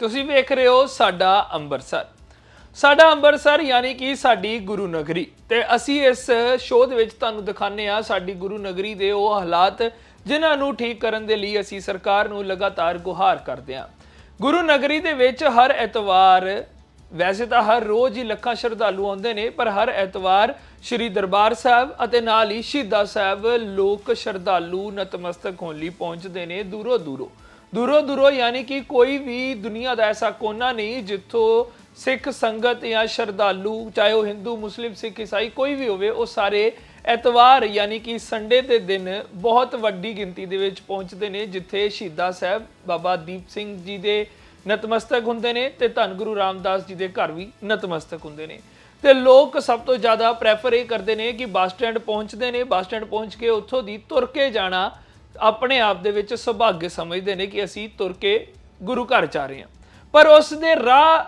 ਤੁਸੀਂ ਵੇਖ ਰਹੇ ਹੋ ਸਾਡਾ ਅੰਮ੍ਰਿਤਸਰ। ਸਾਡਾ ਅੰਮ੍ਰਿਤਸਰ ਯਾਨੀ ਕਿ ਸਾਡੀ ਗੁਰੂ ਨਗਰੀ। ਤੇ ਅਸੀਂ ਇਸ ਸ਼ੋਅ ਦੇ ਵਿੱਚ ਤੁਹਾਨੂੰ ਦਿਖਾਣੇ ਆ ਸਾਡੀ ਗੁਰੂ ਨਗਰੀ ਦੇ ਉਹ ਹਾਲਾਤ, ਜਿਨ੍ਹਾਂ ਨੂੰ ਠੀਕ ਕਰਨ ਦੇ ਲਈ ਅਸੀਂ ਸਰਕਾਰ ਨੂੰ ਲਗਾਤਾਰ ਗੁਹਾਰ ਕਰਦੇ ਹਾਂ। ਗੁਰੂ ਨਗਰੀ ਦੇ ਵਿੱਚ ਹਰ ਐਤਵਾਰ, ਵੈਸੇ ਤਾਂ ਹਰ ਰੋਜ਼ ਹੀ ਲੱਖਾਂ ਸ਼ਰਧਾਲੂ ਆਉਂਦੇ ਨੇ, ਪਰ ਹਰ ਐਤਵਾਰ ਸ੍ਰੀ ਦਰਬਾਰ ਸਾਹਿਬ ਅਤੇ ਨਾਲ ਹੀ ਸ਼ਹੀਦਾਂ ਸਾਹਿਬ ਲੋਕ ਸ਼ਰਧਾਲੂ ਨਤਮਸਤਕ ਹੋਣ ਲਈ ਪਹੁੰਚਦੇ ਨੇ ਦੂਰੋਂ ਦੂਰੋਂ। ਦੂਰੋਂ ਦੂਰੋਂ ਯਾਨੀ ਕਿ ਕੋਈ ਵੀ ਦੁਨੀਆ ਦਾ ਐਸਾ ਕੋਨਾ ਨਹੀਂ ਜਿੱਥੋਂ ਸਿੱਖ ਸੰਗਤ ਜਾਂ ਸ਼ਰਧਾਲੂ, ਚਾਹੇ ਉਹ ਹਿੰਦੂ, ਮੁਸਲਿਮ, ਸਿੱਖ, ਈਸਾਈ ਕੋਈ ਵੀ ਹੋਵੇ, ਉਹ ਸਾਰੇ ਐਤਵਾਰ ਯਾਨੀ ਕਿ ਸੰਡੇ ਦੇ ਦਿਨ ਬਹੁਤ ਵੱਡੀ ਗਿਣਤੀ ਦੇ ਵਿੱਚ ਪਹੁੰਚਦੇ ਨੇ, ਜਿੱਥੇ ਸ਼ਹੀਦਾਂ ਸਾਹਿਬ ਬਾਬਾ ਦੀਪ ਸਿੰਘ ਜੀ ਦੇ ਨਤਮਸਤਕ ਹੁੰਦੇ ਨੇ ਤੇ ਧੰਨ ਗੁਰੂ ਰਾਮਦਾਸ ਜੀ ਦੇ ਘਰ ਵੀ ਨਤਮਸਤਕ ਹੁੰਦੇ ਨੇ। ਤੇ ਲੋਕ ਸਭ ਤੋਂ ਜ਼ਿਆਦਾ ਪ੍ਰੈਫਰ ਇਹ ਕਰਦੇ ਨੇ ਕਿ ਬੱਸ ਸਟੈਂਡ ਪਹੁੰਚਦੇ ਨੇ, ਬੱਸ ਸਟੈਂਡ ਪਹੁੰਚ ਕੇ ਉੱਥੋਂ ਦੀ ਤੁਰ ਕੇ ਜਾਣਾ ਆਪਣੇ ਆਪ ਦੇ ਵਿੱਚ ਸੁਭਾਗਯ ਸਮਝਦੇ ਨੇ ਕਿ ਅਸੀਂ ਤੁਰ ਕੇ ਗੁਰੂ ਘਰ ਜਾ ਰਹੇ ਹਾਂ। ਪਰ ਉਸ ਦੇ ਰਾਹ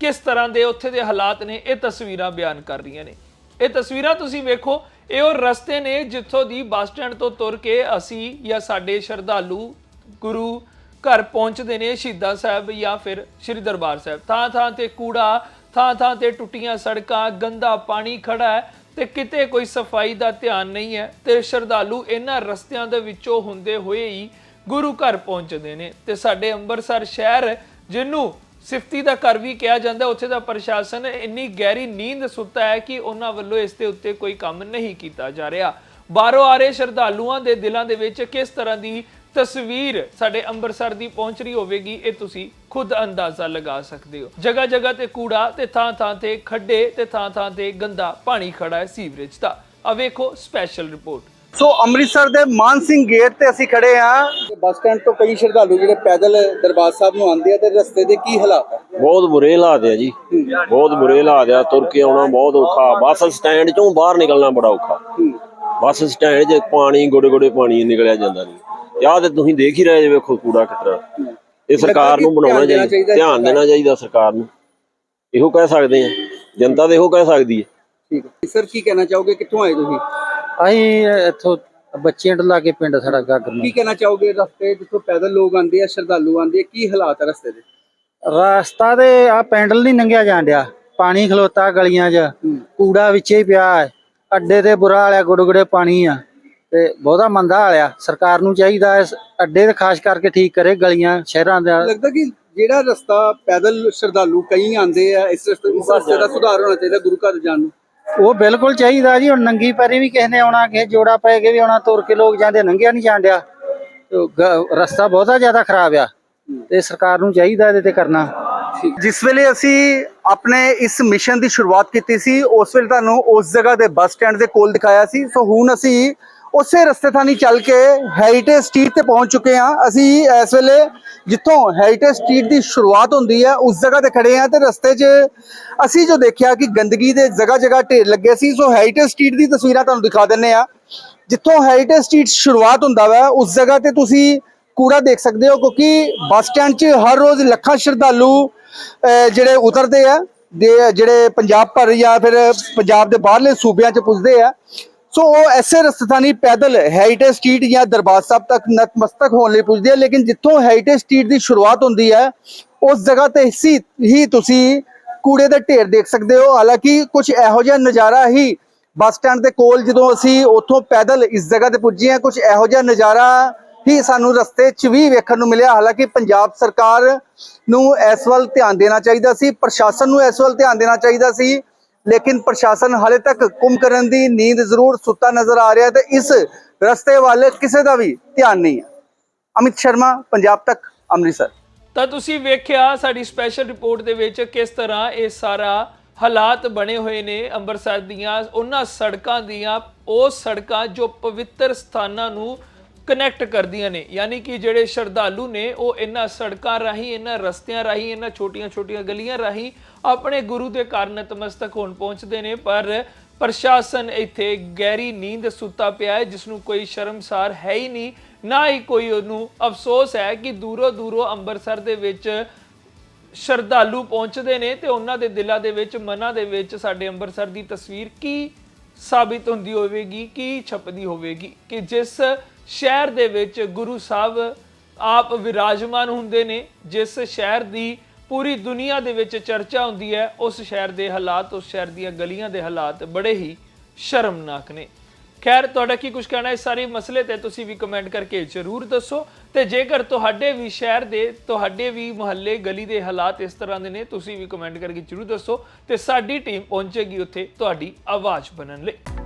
ਕਿਸ ਤਰ੍ਹਾਂ ਦੇ ਉੱਥੇ ਦੇ ਹਾਲਾਤ ਨੇ, ਇਹ ਤਸਵੀਰਾਂ ਬਿਆਨ ਕਰ ਰਹੀਆਂ ਨੇ। ਇਹ ਤਸਵੀਰਾਂ ਤੁਸੀਂ ਵੇਖੋ, ਇਹ ਉਹ ਰਸਤੇ ਨੇ ਜਿੱਥੋਂ ਦੀ ਬੱਸ ਸਟੈਂਡ ਤੋਂ ਤੁਰ ਕੇ ਅਸੀਂ ਜਾਂ ਸਾਡੇ ਸ਼ਰਧਾਲੂ ਗੁਰੂ ਘਰ ਪਹੁੰਚਦੇ ਨੇ ਸ਼ਹੀਦਾਂ ਸਾਹਿਬ ਜਾਂ ਫਿਰ ਸ੍ਰੀ ਦਰਬਾਰ ਸਾਹਿਬ। ਥਾਂ ਥਾਂ ਤੇ ਕੂੜਾ ਥਾਂ ਥਾਂ ਤੇ ਟੁੱਟੀਆਂ ਸੜਕਾਂ, ਗੰਦਾ ਪਾਣੀ ਖੜਾ ਹੈ। ਤੇ ਕਿਤੇ ਕੋਈ ਸਫ਼ਾਈ ਦਾ ਧਿਆਨ ਨਹੀਂ ਹੈ ਤੇ ਸ਼ਰਧਾਲੂ ਇਹਨਾਂ ਰਸਤਿਆਂ ਦੇ ਵਿੱਚੋਂ ਹੁੰਦੇ ਹੋਏ ਹੀ ਗੁਰੂ ਘਰ ਪਹੁੰਚਦੇ ਨੇ। ਤੇ ਸਾਡੇ ਅੰਮ੍ਰਿਤਸਰ ਸ਼ਹਿਰ, ਜਿਹਨੂੰ ਸਿਫਤੀ ਦਾ ਘਰ ਵੀ ਕਿਹਾ ਜਾਂਦਾ, ਉੱਥੇ ਦਾ ਪ੍ਰਸ਼ਾਸਨ ਇੰਨੀ ਗਹਿਰੀ ਨੀਂਦ ਸੁੱਤਾ ਹੈ ਕਿ ਉਹਨਾਂ ਵੱਲੋਂ ਇਸ ਦੇ ਉੱਤੇ ਕੋਈ ਕੰਮ ਨਹੀਂ ਕੀਤਾ ਜਾ ਰਿਹਾ। ਬਾਹਰੋਂ ਆ ਰਹੇ ਸ਼ਰਧਾਲੂਆਂ ਦੇ ਦਿਲਾਂ ਦੇ ਵਿੱਚ ਕਿਸ ਤਰ੍ਹਾਂ ਦੀ ਤਸਵੀਰ ਸਾਡੇ ਅੰਮ੍ਰਿਤਸਰ ਦੀ ਪਹੁੰਚ ਰਹੀ ਹੋਵੇਗੀ ਇਹ ਤੁਸੀਂ ਖੁਦ ਅੰਦਾਜ਼ਾ ਲਗਾ ਸਕਦੇ ਹੋ। ਜਗ੍ਹਾ ਜਗ੍ਹਾ ਤੇ ਕੂੜਾ ਤੇ ਥਾਂ ਥਾਂ ਤੇ ਖੱਡੇ ਤੇ ਥਾਂ ਥਾਂ ਤੇ ਗੰਦਾ ਪਾਣੀ ਖੜਾ ਹੈ ਸੀਵਰੇਜ ਦਾ। ਆ ਵੇਖੋ ਸਪੈਸ਼ਲ ਰਿਪੋਰਟ ਸੋ ਅੰਮ੍ਰਿਤਸਰ ਦੇ ਮਾਨ ਸਿੰਘ ਗੇਟ ਤੇ ਅਸੀਂ ਖੜੇ ਆ ਬੱਸ ਸਟੈਂਡ ਤੋਂ ਕਈ ਸ਼ਰਧਾਲੂ ਜਿਹੜੇ ਪੈਦਲ ਦਰਬਾਰ ਸਾਹਿਬ ਨੂੰ ਆਉਂਦੇ ਆ ਤੇ ਰਸਤੇ ਦੇ ਕੀ ਹਾਲਾਤ ਆ? ਬਹੁਤ ਬੁਰੇ ਹਾਲਾਤ ਆ ਜੀ। ਬਹੁਤ ਬੁਰੇ ਹਾਲਾਤ ਆ ਤੁਰ ਕੇ ਆਉਣਾ ਬਹੁਤ ਔਖਾ। ਬੱਸ ਸਟੈਂਡ ਚੋਂ ਬਾਹਰ ਨਿਕਲਣਾ ਬੜਾ ਔਖਾ। ਬੱਸ ਸਟੈਂਡ 'ਚ ਪਾਣੀ ਗੋੜੇ ਗੋੜੇ ਪਾਣੀ ਨਿਕਲਿਆ ਜਾਂਦਾ ਨਹੀਂ ਆਹ ਤੇ ਤੁਸੀਂ ਦੇਖ ਹੀ ਰਹੇ ਜੇ ਵੇਖੋ ਕੂੜਾ ਕਿਤਰਾ। ਇਹ ਸਰਕਾਰ ਨੂੰ ਬਣਾਉਣਾ ਚਾਹੀਦਾ ਧਿਆਨ ਦੇਣਾ ਚਾਹੀਦਾ ਸਰਕਾਰ ਨੂੰ। ਇਹੋ ਕਹਿ ਸਕਦੇ ਆ। ਜਨਤਾ ਦੇ ਇਹੋ ਕਹਿ ਸਕਦੀ ਹੈ ਠੀਕ ਹੈ। ਸਰ ਕੀ ਕਹਿਣਾ ਚਾਹੋਗੇ? ਕਿੱਥੋਂ ਆਏ ਤੁਸੀਂ? ਅਸੀਂ ਇੱਥੋਂ ਬੱਚਿਆਂ ਤੋਂ ਲਾ ਕੇ ਪਿੰਡ ਸਾਡਾ ਗਾਗਰ ਕੀ ਕਹਿਣਾ ਚਾਹੋਗੇ ਰਸਤੇ ਜਿੱਥੋਂ ਪੈਦਲ ਲੋਕ ਆਉਂਦੇ ਆ ਸ਼ਰਧਾਲੂ ਆਉਂਦੇ ਆ? ਕੀ ਹਾਲਾਤ ਆ ਰਸਤੇ ਦੇ? ਰਸਤਾ ਤੇ ਆ ਪੈਂਡਲ ਨਹੀਂ ਲੰਘਿਆ ਜਾਣ ਡਿਆ। ਪਾਣੀ ਖਲੋਤਾ ਗਲੀਆਂ 'ਚ। ਕੂੜਾ ਵਿੱਚੇ ਹੀ ਪਿਆ ਹੈ। ਅੱਡੇ ਤੇ ਬੁਰਾ ਹਾਲਿਆ ਗੁੜਗੁੜੇ ਪਾਣੀ ਆ। ਤੇ ਬਹੁਤਾ ਮੰਦਾ ਹਾਲਿਆ ਸਰਕਾਰ ਨੂੰ ਚਾਹੀਦਾ ਇਸ ਅੱਡੇ ਤੇ ਖਾਸ ਕਰਕੇ ਠੀਕ ਕਰੇ ਗਲੀਆਂ ਸ਼ਹਿਰਾਂ ਦਾ। ਲੱਗਦਾ ਕਿ ਜਿਹੜਾ ਰਸਤਾ ਪੈਦਲ ਸ਼ਰਧਾਲੂ ਕਈ ਆਉਂਦੇ ਆ ਇਸ ਰਸਤੇ ਦਾ ਸੁਧਾਰ ਹੋਣਾ ਚਾਹੀਦਾ ਗੁਰੂ ਘਰ ਜਾਣ ਨੂੰ। ਉਹ ਬਿਲਕੁਲ ਚਾਹੀਦਾ ਜੀ। ਹੁਣ ਨੰਗੀ ਪੈਰੀ ਵੀ ਕਿਸੇ ਨੇ ਆਉਣਾ ਕਿਸੇ ਜੋੜਾ ਪੈ ਕੇ ਵੀ ਆਉਣਾ ਤੁਰ ਕੇ ਲੋਕ ਜਾਂਦੇ ਲੰਘਿਆ ਨਹੀਂ ਜਾਣ ਡਿਆ। ਤੇ ਗ- ਰਸਤਾ ਬਹੁਤਾ ਜ਼ਿਆਦਾ ਖਰਾਬ ਆ। ਤੇ ਸਰਕਾਰ ਨੂੰ ਚਾਹੀਦਾ ਇਹਦੇ ਤੇ ਕਰਨਾ। ਜਿਸ ਵੇਲੇ ਅਸੀਂ ਆਪਣੇ ਇਸ ਮਿਸ਼ਨ ਦੀ ਸ਼ੁਰੂਆਤ ਕੀਤੀ ਸੀ ਉਸ ਵੇਲੇ ਤੁਹਾਨੂੰ ਉਸ ਜਗ੍ਹਾ ਦੇ ਬੱਸ ਸਟੈਂਡ ਦੇ ਕੋਲ ਦਿਖਾਇਆ ਸੀ। ਸੋ ਹੁਣ ਅਸੀਂ ਉਸੇ ਰਸਤੇ ਥਾਨੀ ਚੱਲ ਕੇ ਹੈਰੀਟੇਜ ਸਟਰੀਟ ਤੇ ਪਹੁੰਚ ਚੁੱਕੇ ਹਾਂ। ਅਸੀਂ ਇਸ ਵੇਲੇ ਜਿੱਥੋਂ ਹੈਰੀਟੇਜ ਸਟਰੀਟ ਦੀ ਸ਼ੁਰੂਆਤ ਹੁੰਦੀ ਹੈ, ਉਸ ਜਗ੍ਹਾ ਤੇ ਖੜੇ ਹਾਂ ਤੇ ਰਸਤੇ 'ਚ ਅਸੀਂ ਜੋ ਦੇਖਿਆ ਕਿ ਗੰਦਗੀ ਦੇ ਜਗ੍ਹਾ ਜਗ੍ਹਾ ਢੇਰ ਲੱਗੇ ਸੀ। ਸੋ ਹੈਰੀਟੇਜ ਸਟਰੀਟ ਦੀ ਤਸਵੀਰਾਂ ਤੁਹਾਨੂੰ ਦਿਖਾ ਦਿੰਨੇ ਆ ਜਿੱਥੋਂ ਹੈਰੀਟੇਜ ਸਟਰੀਟ ਸ਼ੁਰੂਆਤ ਹੁੰਦਾ ਵਾ, ਉਸ ਜਗ੍ਹਾ ਤੇ ਤੁਸੀਂ ਕੂੜਾ ਦੇਖ ਸਕਦੇ ਹੋ ਕਿਉਂਕਿ ਬੱਸ ਸਟੈਂਡ 'ਚ ਹਰ ਰੋਜ਼ ਲੱਖਾਂ ਸ਼ਰਧਾਲੂ ਜਿਹੜੇ ਉਤਰਦੇ ਆ। ਦੇ, ਜਿਹੜੇ ਪੰਜਾਬ ਭਰ ਜਾਂ ਫਿਰ ਪੰਜਾਬ ਦੇ ਬਾਹਰਲੇ ਸੂਬਿਆਂ 'ਚ ਪੁੱਜਦੇ ਆ। ਸੋ ਉਹ ਐਸੇ ਰਸਤਾਨੀ ਪੈਦਲ ਹੈਰੀਟੇਜ ਸਟਰੀਟ ਜਾਂ ਦਰਬਾਰ ਸਾਹਿਬ ਤੱਕ ਨਤਮਸਤਕ ਹੋਣ ਲਈ ਪੁੱਜਦੇ ਆ ਲੇਕਿਨ ਜਿੱਥੋਂ ਹੈਰੀਟੇਜ ਸਟਰੀਟ ਦੀ ਸ਼ੁਰੂਆਤ ਹੁੰਦੀ ਹੈ, ਉਸ ਜਗ੍ਹਾ ਤੇ ਸੀ, ਹੀ ਤੁਸੀਂ ਕੂੜੇ ਦੇ ਢੇਰ ਦੇਖ ਸਕਦੇ ਹੋ। ਹਾਲਾਂਕਿ ਕੁਝ ਇਹੋ ਜਿਹਾ ਨਜ਼ਾਰਾ ਹੀ ਬੱਸ ਸਟੈਂਡ ਦੇ ਕੋਲ ਜਦੋਂ ਅਸੀਂ ਉੱਥੋਂ ਪੈਦਲ ਇਸ ਜਗ੍ਹਾ ਤੇ ਪੁੱਜੇ ਹਾਂ ਕੁਝ ਇਹੋ ਜਿਹਾ ਨਜ਼ਾਰਾ ਹੀ ਸਾਨੂੰ ਰਸਤੇ 'ਚ ਵੀ ਵੇਖਣ ਨੂੰ ਮਿਲਿਆ। ਹਾਲਾਂਕਿ ਪੰਜਾਬ ਸਰਕਾਰ ਨੂੰ ਇਸ ਵੱਲ ਧਿਆਨ ਦੇਣਾ ਚਾਹੀਦਾ ਸੀ, ਪ੍ਰਸ਼ਾਸਨ ਨੂੰ ਇਸ ਵੱਲ ਧਿਆਨ ਦੇਣਾ ਚਾਹੀਦਾ ਸੀ ਲੇਕਿਨ ਪ੍ਰਸ਼ਾਸਨ ਹਾਲੇ ਤੱਕ ਕੁੰਭਕਰਨ ਦੀ ਨੀਂਦ ਜ਼ਰੂਰ ਸੁੱਤਾ ਨਜ਼ਰ ਆ ਰਿਹਾ ਤੇ ਇਸ ਰਸਤੇ ਵੱਲ ਕਿਸੇ ਦਾ ਵੀ ਧਿਆਨ ਨਹੀਂ ਹੈ। ਅਮਿਤ ਸ਼ਰਮਾ, ਪੰਜਾਬ ਤੱਕ, ਅੰਮ੍ਰਿਤਸਰ। ਤਾਂ ਤੁਸੀਂ ਵੇਖਿਆ ਸਾਡੀ ਸਪੈਸ਼ਲ ਰਿਪੋਰਟ ਦੇ ਵਿੱਚ ਕਿਸ ਤਰ੍ਹਾਂ ਇਹ ਸਾਰਾ ਹਾਲਾਤ ਬਣੇ ਹੋਏ ਨੇ ਅੰਮ੍ਰਿਤਸਰ ਦੀਆਂ, ਉਹਨਾਂ ਸੜਕਾਂ ਦੀਆਂ, ਉਹ ਸੜਕਾਂ ਜੋ ਪਵਿੱਤਰ ਸਥਾਨਾਂ ਨੂੰ ਕਨੈਕਟ ਕਰਦੀਆਂ ਨੇ, ਯਾਨੀ ਕਿ ਜਿਹੜੇ ਸ਼ਰਧਾਲੂ ਨੇ, ਉਹ ਇਹਨਾਂ ਸੜਕਾਂ ਰਾਹੀਂ, ਇਹਨਾਂ ਰਸਤਿਆਂ ਰਾਹੀਂ, ਇਹਨਾਂ ਛੋਟੀਆਂ-ਛੋਟੀਆਂ ਗਲੀਆਂ ਰਾਹੀਂ ਆਪਣੇ ਗੁਰੂ ਦੇ ਘਰ ਨਤਮਸਤਕ ਹੋਣ ਪਹੁੰਚਦੇ ਨੇ, ਪਰ ਪ੍ਰਸ਼ਾਸਨ ਇੱਥੇ ਗਹਿਰੀ ਨੀਂਦ ਸੁੱਤਾ ਪਿਆ ਹੈ ਜਿਸ ਨੂੰ ਕੋਈ ਸ਼ਰਮਸਾਰ ਹੈ ਹੀ ਨਹੀਂ, ਨਾ ਹੀ ਕੋਈ ਉਹਨੂੰ ਅਫਸੋਸ ਹੈ ਕਿ ਦੂਰੋਂ ਦੂਰੋਂ ਅੰਮ੍ਰਿਤਸਰ ਦੇ ਵਿੱਚ ਸ਼ਰਧਾਲੂ ਪਹੁੰਚਦੇ ਨੇ ਤੇ ਉਹਨਾਂ ਦੇ ਦਿਲਾਂ ਦੇ ਵਿੱਚ, ਮਨਾਂ ਦੇ ਵਿੱਚ ਸਾਡੇ ਅੰਮ੍ਰਿਤਸਰ ਦੀ ਤਸਵੀਰ ਕੀ ਸਾਬਿਤ ਹੁੰਦੀ ਹੋਵੇਗੀ, ਕੀ ਛਪਦੀ ਹੋਵੇਗੀ ਕਿ ਜਿਸ ਸ਼ਹਿਰ ਦੇ ਵਿੱਚ ਗੁਰੂ ਸਾਹਿਬ ਆਪ ਵਿਰਾਜਮਾਨ ਹੁੰਦੇ ਨੇ, ਜਿਸ ਸ਼ਹਿਰ ਦੀ ਪੂਰੀ ਦੁਨੀਆ ਦੇ ਵਿੱਚ ਚਰਚਾ ਹੁੰਦੀ ਹੈ, ਉਸ ਸ਼ਹਿਰ ਦੇ ਹਾਲਾਤ, ਉਸ ਸ਼ਹਿਰ ਦੀਆਂ ਗਲੀਆਂ ਦੇ ਹਾਲਾਤ ਬੜੇ ਹੀ ਸ਼ਰਮਨਾਕ ਨੇ। ਖੈਰ, ਤੁਹਾਡਾ ਕੀ ਕੁਝ ਕਹਿਣਾ ਹੈ ਇਸ ਸਾਰੇ ਮਸਲੇ ਤੇ? ਤੁਸੀਂ ਵੀ ਕਮੈਂਟ ਕਰਕੇ ਜ਼ਰੂਰ ਦੱਸੋ। ਤੇ ਜੇਕਰ ਤੁਹਾਡੇ ਵੀ ਸ਼ਹਿਰ ਦੇ, ਤੁਹਾਡੇ ਵੀ ਮੁਹੱਲੇ, ਗਲੀ ਦੇ ਹਾਲਾਤ ਇਸ ਤਰ੍ਹਾਂ ਦੇ ਨੇ, ਤੁਸੀਂ ਵੀ ਕਮੈਂਟ ਕਰਕੇ ਜ਼ਰੂਰ ਦੱਸੋ ਤੇ ਸਾਡੀ ਟੀਮ ਪਹੁੰਚੇਗੀ ਉੱਥੇ ਤੁਹਾਡੀ ਆਵਾਜ਼ ਬਣਨ ਲਈ।